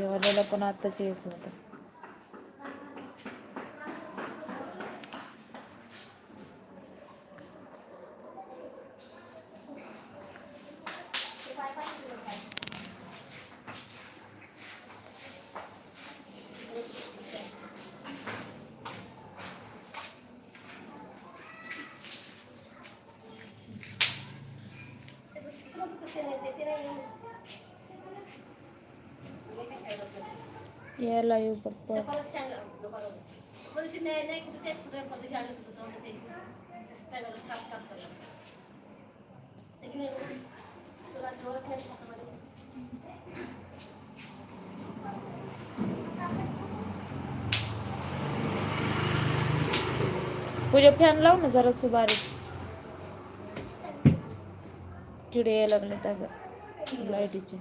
जेवलेलं पण आत्ताचे येस होतं यायला येऊ पप्पा. पूजा फॅन लाव ना जरा बारीक. किडे यायला लागले त्या लाईटीचे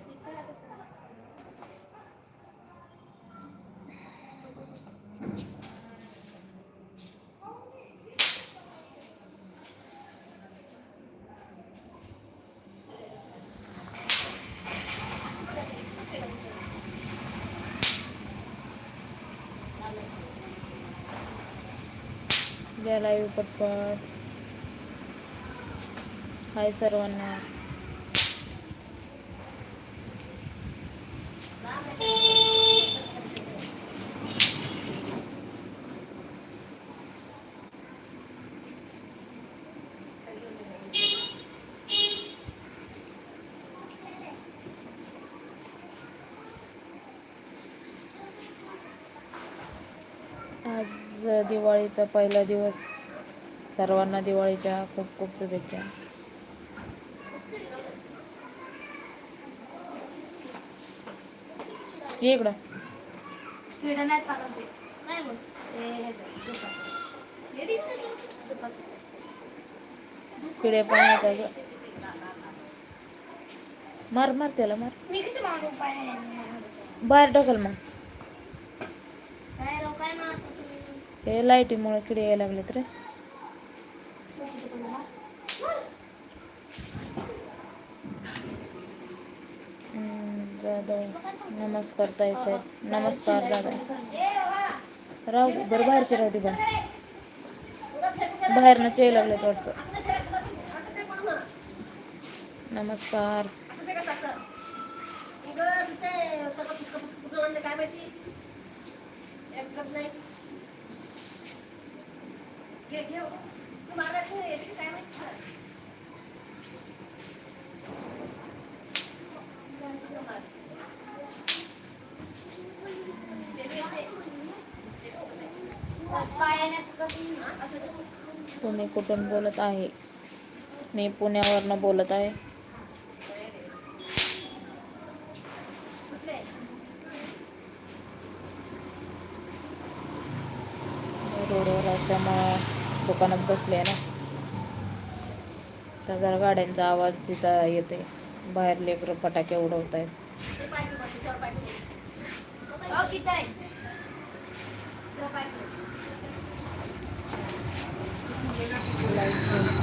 पटपट. हाय सर्वांना. आज दिवाळीचा पहिला दिवस. सर्वांना दिवाळीच्या खूप खूप शुभेच्छा ये इकडं किडा नाही पालन ते काय बोल ते ह्याचं, दुपारचं. दुपारचं. किडे पाण्यात आहे ग मार मार त्याला मार मी? बाहेर ढकल मग काय राव, काय मारता तुम्ही? हे लाईटीमुळे किडे यायला लागलेत रे जाधव नमस्कार ताई साहेब. नमस्कार दादा. राहू बरं बाहेरचे राहू दे बा बाहेरनं चे लागलेत वाटतं. नमस्कार. पायाने तुम्ही कुठून बोलत आहे? मी पुण्यावरनं बोलत आहे. रोडवर असल्यामुळं दुकानात बसले ना. तर जरा गाड्यांचा आवाज तिचा येते. बाहेर लेकरं फटाके उडवत आहेत Light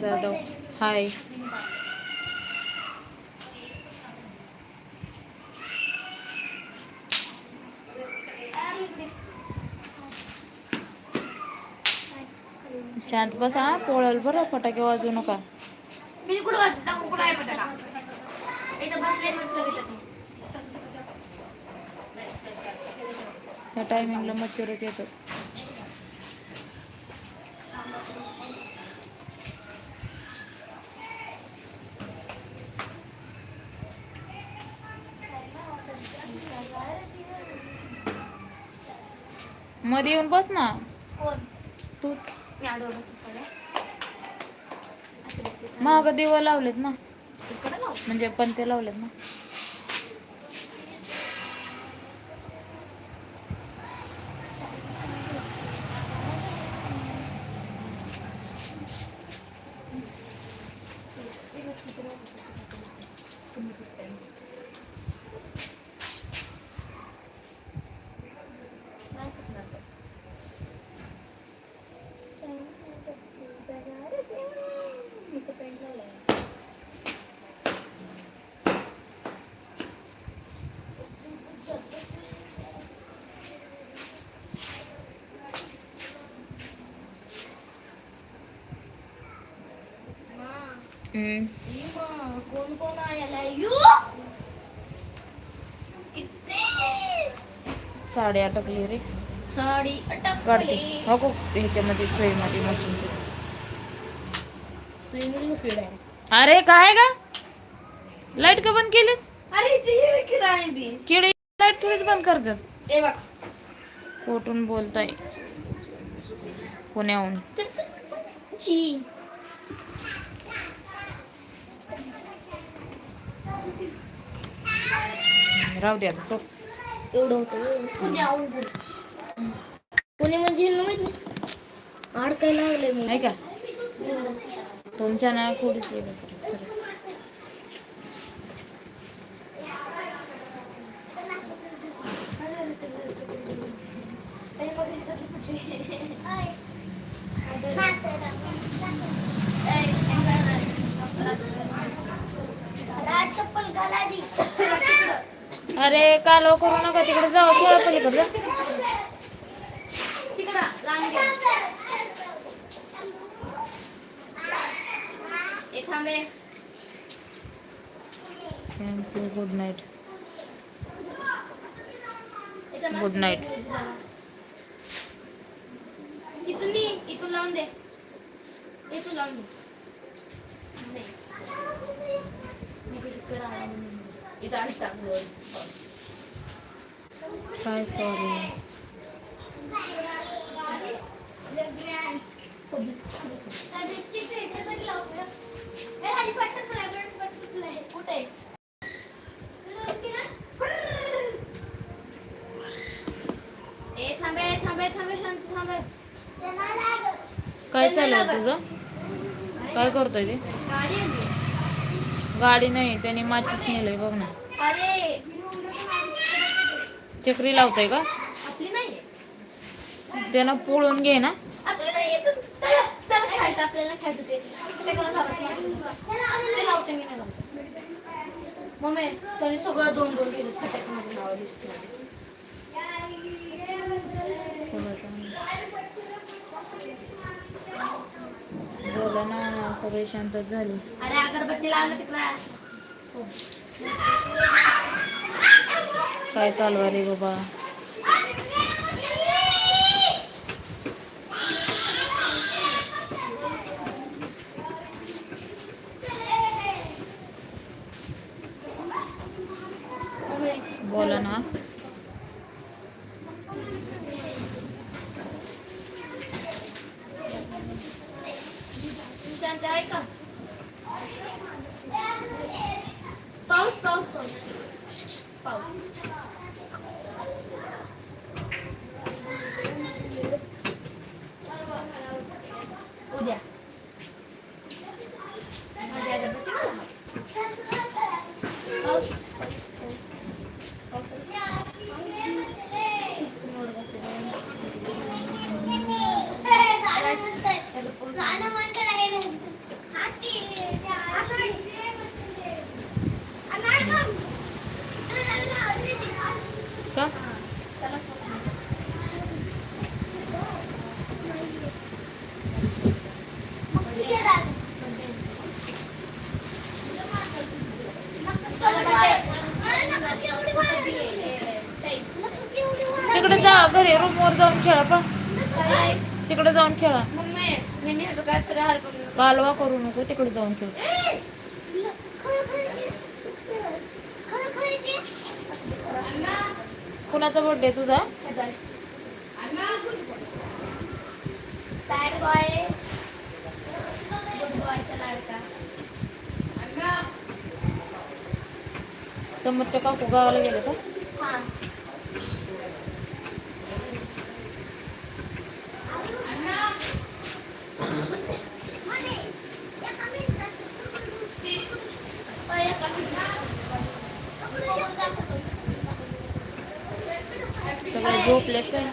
जाधव. हाय. शांत बस हा पोळल बरं फटाके वाजू नका. टायमिंगला मच्छरच येतो मध्ये येऊन बस ना. तूच. महाग दिवं लावलेत ना. म्हणजे पण ते लावलेत ना. कोण कोण आयला यू किती साडी अटकली रे. साडी काढते. हो गो ह्याच्यामध्ये मशीनची सुईमध्ये डायरेक्ट अरे काय का लाइट का बंद केलीच अरे ते किडा आहे बी. किडे लाइट थोडीच बंद करतात. ए बघ. कुठून बोलताय. पुण्याहून. ची. राहू द्या सोप एवढं होतं पुणे म्हणजे माहीत अडकायला लागलंय मग नाही का? तुमच्या ना थोडीच वेगळं करा, खरंच. चप्पल घाला दी अरे कालव करू नका तिकडे जाऊ खेळा पलीकडे thank you good night Good night. इथून इथून लावून दे. इथून लावून दे. इथं आली टाकलं. काय सॉरी कुठे ए थांबे थांबे थांबे शांत थांबे काय चालू आहे तुझं? काय करतोय ते? गाडी नाही त्याने माचीच नेलंय बघ ना. अरे चक्री लावतोय का? त्यानं पोळून घे ना. मम्मी त्याने सगळं दोन दोन केलं नाव बोला ना सगळे शांतच झाली. अरे अगरबत्ती लावलं तिकडं. काय चालवा रे बाबा? बोला ना. पाऊस पाऊस पाऊस. पाऊस उद्या माझी अगरबत्ती मला. पाऊस का घरी रूमवर जाऊन खेळा पण. तिकडे जाऊन खेळा. कालवा करू नको तिकडे जाऊन खेळ. कुणाचा बर्थडे तुझा? समोरच्या काकू गावाला गेले का? झोपले काय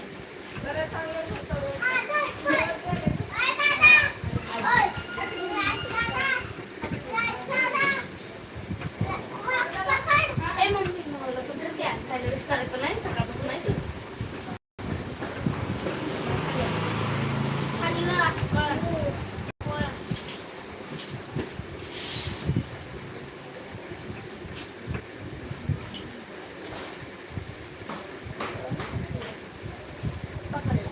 ए मम्मी मला सुद्धा त्या सँडविच करायचं नाही सकाळपासून नाही केलं. खाली वर आत, वळा. वळा. पकडला.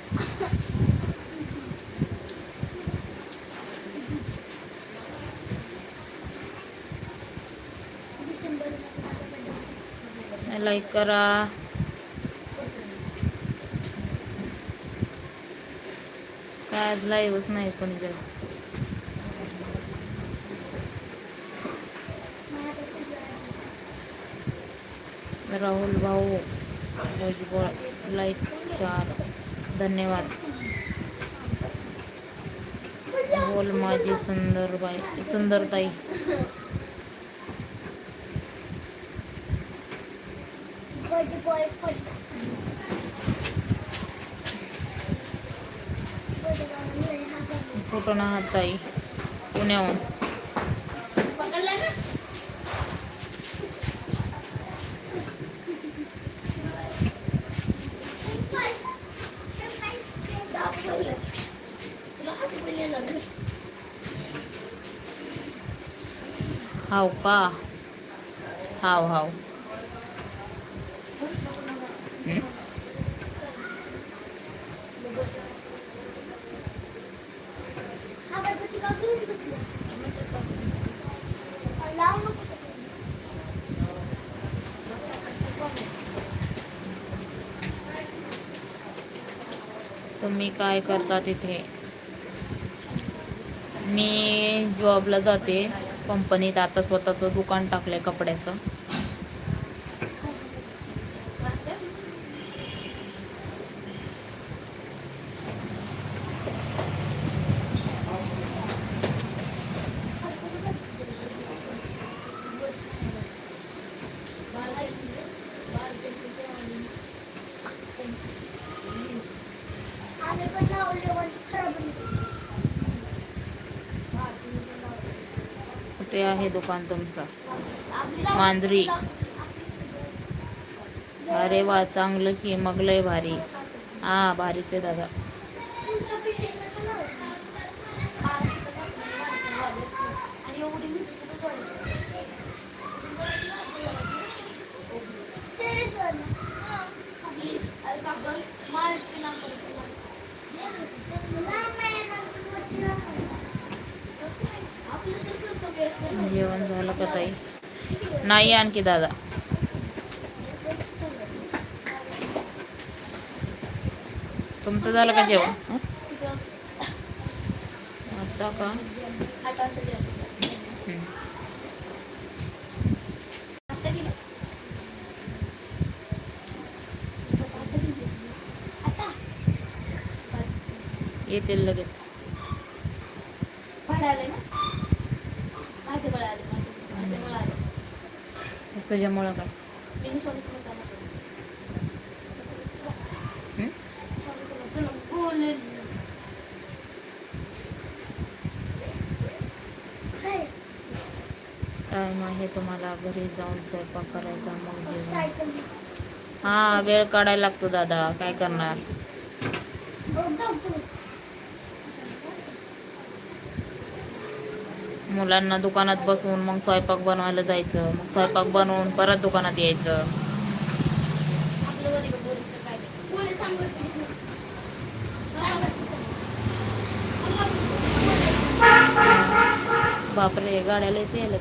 लाईक करा. काय लाईवच लाईव्हच नाही कोणी जास्त. राहुल भाऊ भुजबळ लाईक चार. धन्यवाद. बोल माझी सुंदर बाई सुंदर ताई Good boy, good. कुठून आहात ताई पुण्याहून पकडला ना दाखवलं. तुला हाती पण येणार नाही. हाव का हाव हाव हं? अगरबत्ती का घेऊन बसली? लाव नको ते. मम्मी काय करता तिथे? मी जॉबला जाते. कंपनीत आता स्वतःचं दुकान टाकलंय कपड्याचं. आहे दुकान तुमचं? मांजरी. अरे वा चांगलं की मग लय भारी. हा भारीच आहे दादा. जेवण झालं का ताई? नाही आणखी दादा. तुमचं झालं का जेवण? आता का? येतील लगेच. भाडं आले, आले. तुझ्यामुळं काय? मी टाईम आहे तुम्हाला घरी जाऊन स्वयंपाक करायचा मग जेवण. हा वेळ काढायला लागतो दादा. काय करणार? मुलांना दुकानात बसवून मग स्वयंपाक बनवायला जायचं. मग स्वयंपाक बनवून परत दुकानात यायचं. तर बापरे गाड्यालाच यायला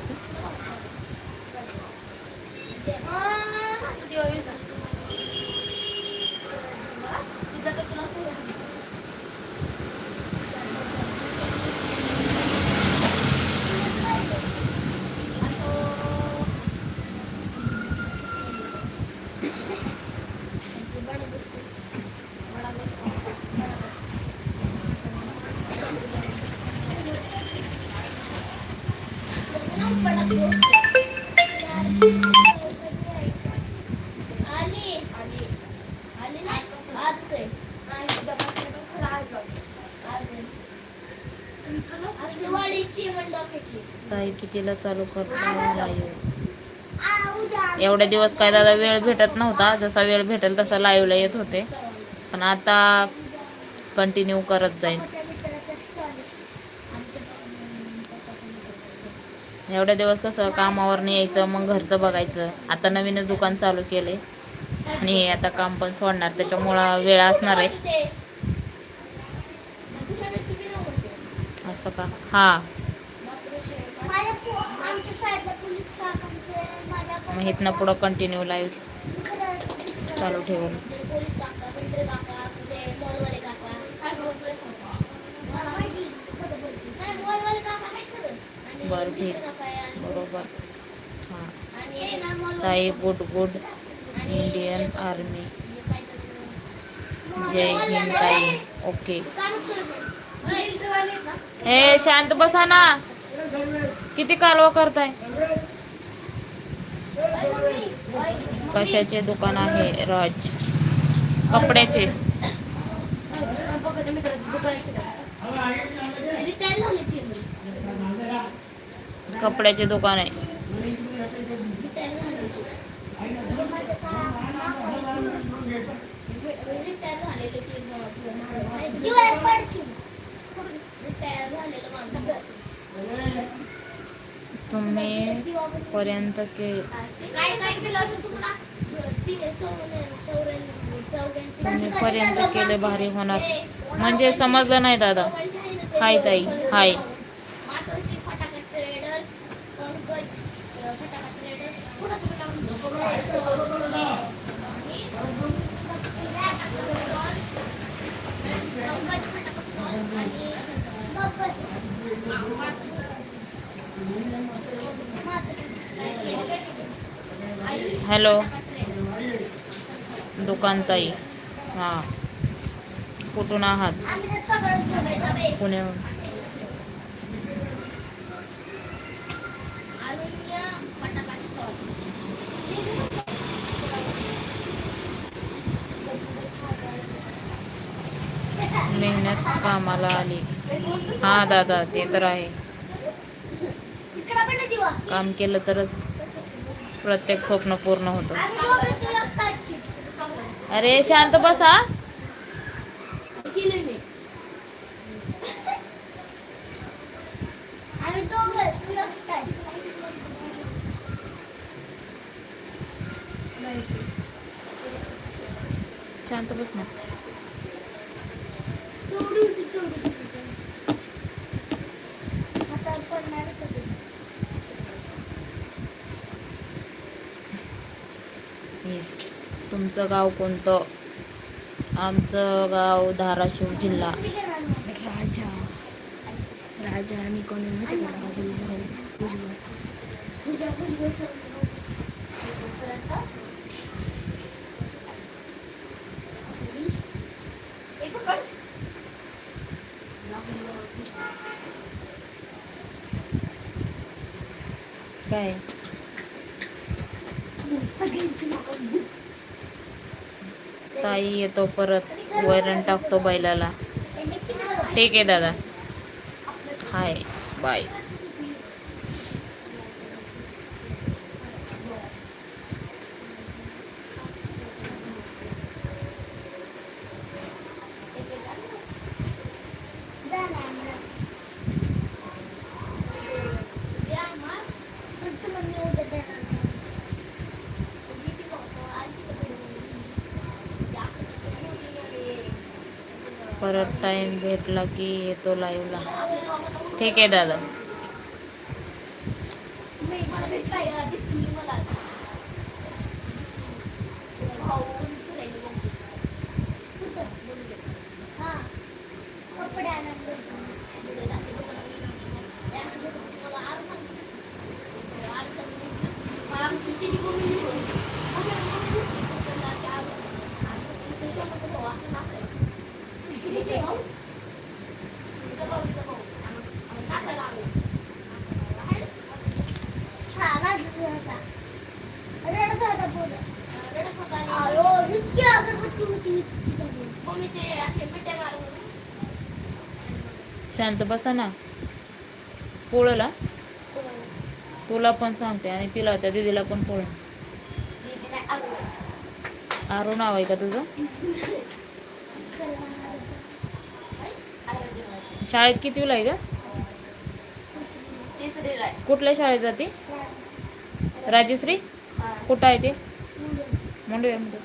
कितीला चालू करता लाईव्ह एवढ्या दिवस काय दादा वेळ भेटत नव्हता. जसा वेळ भेटेल तसा लाईव्हला येत होते. पण आता कंटिन्यू करत जाईल एवढ्या दिवस कसं कामावर नाही यायचं मग घरचं बघायचं. आता नवीनच दुकान चालू केले. आणि हे आता काम पण सोडणार. त्याच्यामुळं वेळ असणार आहे. असं का? हा. मैं इतना पूरा कंटिन्यू लाइव चालू ठेवून. बर ठीक बरोबर. हाँ. गुड गुड इंडियन आर्मी जय हिंद ओके शांत बसाना किती कालवा करताय? कशाचे दुकान आहे राज? कपड्याचे. कपड्याचे दुकान आहे. रिटायर झाले चिमणी. रिटायर झालेलं माणूस. तुम्ही पर्यंत के तुम्ही पर्यंत केले भारी होणार. म्हणजे समजलं नाही दादा. हाय ताई हाय. मातोश्री फटाका ट्रेडर्स पंकज अ, फटाका ट्रेडर्स कुणाचं फटाका पंकज फटाका स्टॉल आणि आयुष हॅलो. फटाका ट्रेडर्स. दुकान ताई. हां. कुठून आहात. पुण्याहून स्टॉल मेहनत कामाला आली. हां दादा ते तर आहे. पण काम केलं तरच. प्रत्येक स्वप्न पूर्ण होतं. अरे शांत बसा. शांत बस ना तेवढी होती तेवढी होती. हातावर पडणारच होते. हे, तुमचं गाव कोणतं? आमचं गाव धाराशिव जिल्हा. राजा. राजा आणि कोणी माहिती का राहुल भाऊ भुजबळ तुझ्या भुजबळ सर- सरांचा? हे पकड. काय सगळ्यांची नावं बुक. ताई येतो परत. वैरण टाकतो बैलाला. ठीक आहे दादा. हाय. बाय. टाईम टाइम भेटला की येतो लाईव्हला ठीक आहे दादा मला भेटला या दिसली मला भाऊ फिरायला गेला. कुठं? हा. कपडे आणायला गेलो. तिकडे जाते दुकानात. त्या असं देत होते. मला आरू सांगितलं. आरू सांगितलं. मला आमची चिठी मम्मी दिसली. मम्मी- मम्मी दिसली. कुठं जाते आरू. आरू. तो शोभतो भाऊ असं नाचायला. इथे भाऊ. इथं भाऊ, इथं भाऊ. आम्ही- आम्ही नाचायला आलो. आहे ना? रडत होता पोरं. रडत होता आणि- मम्मीचे असे मिठ्या मारत होते. शांत बसा ना. पोळला? तुला पण सांगते आणि तिला त्या दिदीला पण पोळ. आरू. नाव आहे का तुझं. शाळेत कितवीला आहे का. कुठल्या शाळेत जाते? राजश्री. कुठं आहे ते? मुंडव्यामध्ये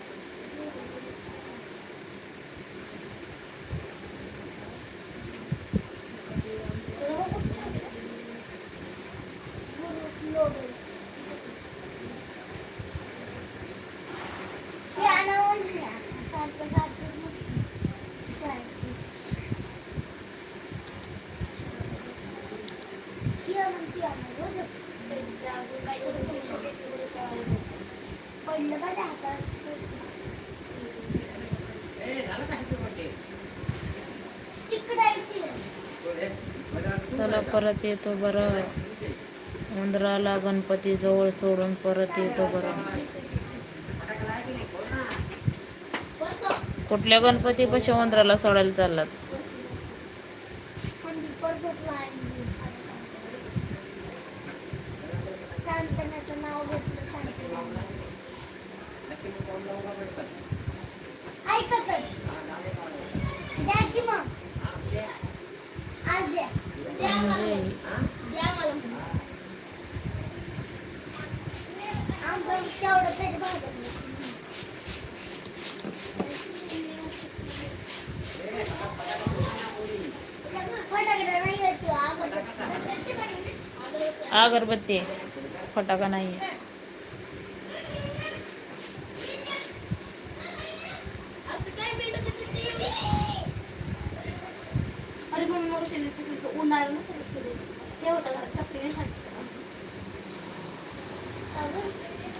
पडलं का त्या तिकडे आहे ती. चला परत येतो बरं. उंदराला गणपती जवळ सोडून परत येतो बरं. कुठल्या गणपती पशी उंदराला सोडायला चाललात? नाव घेतलं शांतना. ऐका तर. द्या की मग. आज द्या. द्या मला. म्हणजे द्या मला. आमचं तेवढं तरी भागत नाही. फटाकडे नाही येत तो, अगरबत्ती. अगरबत्ती. आहे. फटाका नाही आहे. काय.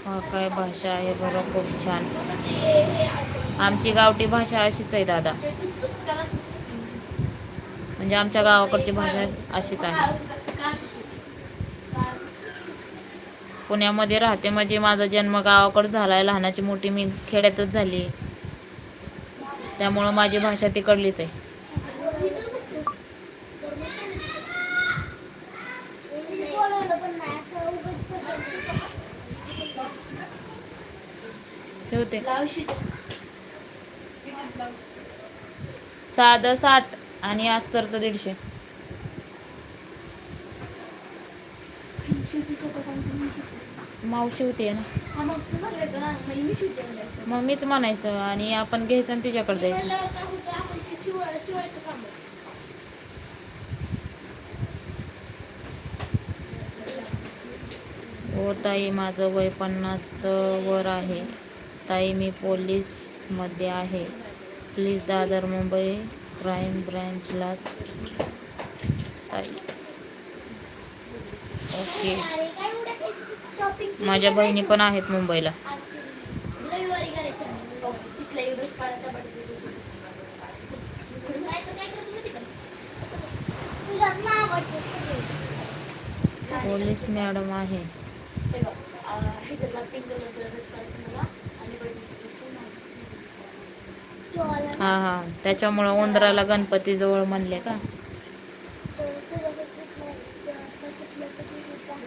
हे काय भाषा आहे बरं खूप छान. आमची गावठी भाषा अशीच आहे दादा म्हणजे आमच्या गावाकडची भाषा अशीच आहे पुण्यामध्ये राहते. म्हणजे माझा जन्म गावाकडे झालाय. लहानाची मोठी मी खेड्यातच झाली. त्यामुळं माझी भाषा तिकडलीच आहे. ठेवते. साधं साठ आणि अस्तरचं दीडशे. मावशी होती ना. मग मीच म्हणायचं आणि आपण घ्यायचं आणि तिच्याकडे द्यायचं. हो ताई माझं वय पन्नास वर आहे. ताई मी पोलीसमध्ये आहे. प्लीज दादर मुंबई क्राईम ब्रँचला ताई. ओके. माझ्या बहिणी पण आहेत मुंबईला. पोलीस मॅडम आहे. हे. हा हा त्याच्यामुळं उंदराला गणपती जवळ म्हणले का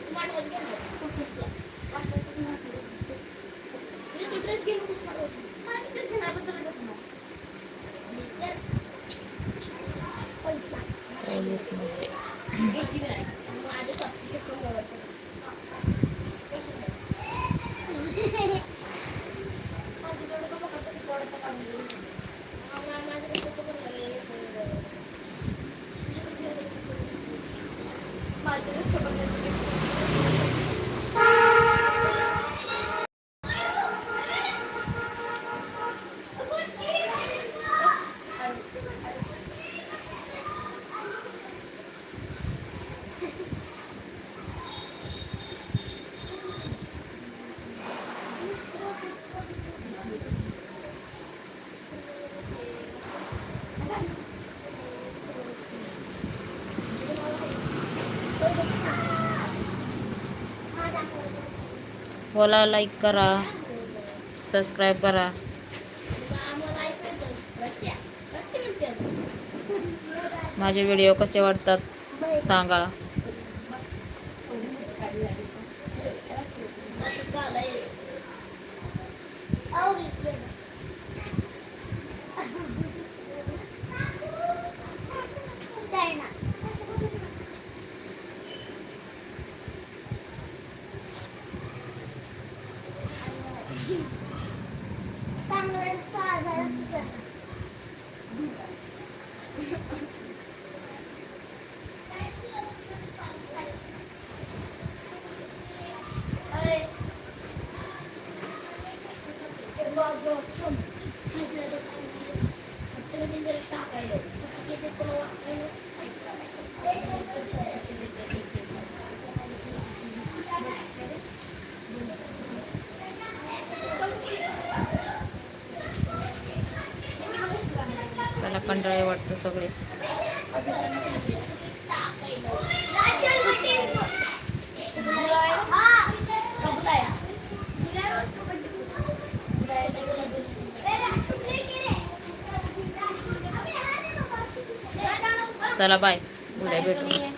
Smart watch घे ना, तो दिसला. वाटलं तर नसेल. मी तो dress घेऊन खूप smart watch. हा, मी तेच घेण्याबद्दल येत नाही. मी तर पैसा. पोलीसमध्ये घ्यायची नाही. माझ्या स्वतःच्या कमरेवर. पैसे नाही. माझं जेवढं कमवलं तेवढं तर काढून घेईन. मा- मा- माझं कसं कमवलं आहे, बोला लाईक करा सबस्क्राईब करा. माझे व्हिडिओ कसे वाटतात सांगा. चला कंटाळे वाटतं सगळे चला बाय. उद्या भेटू.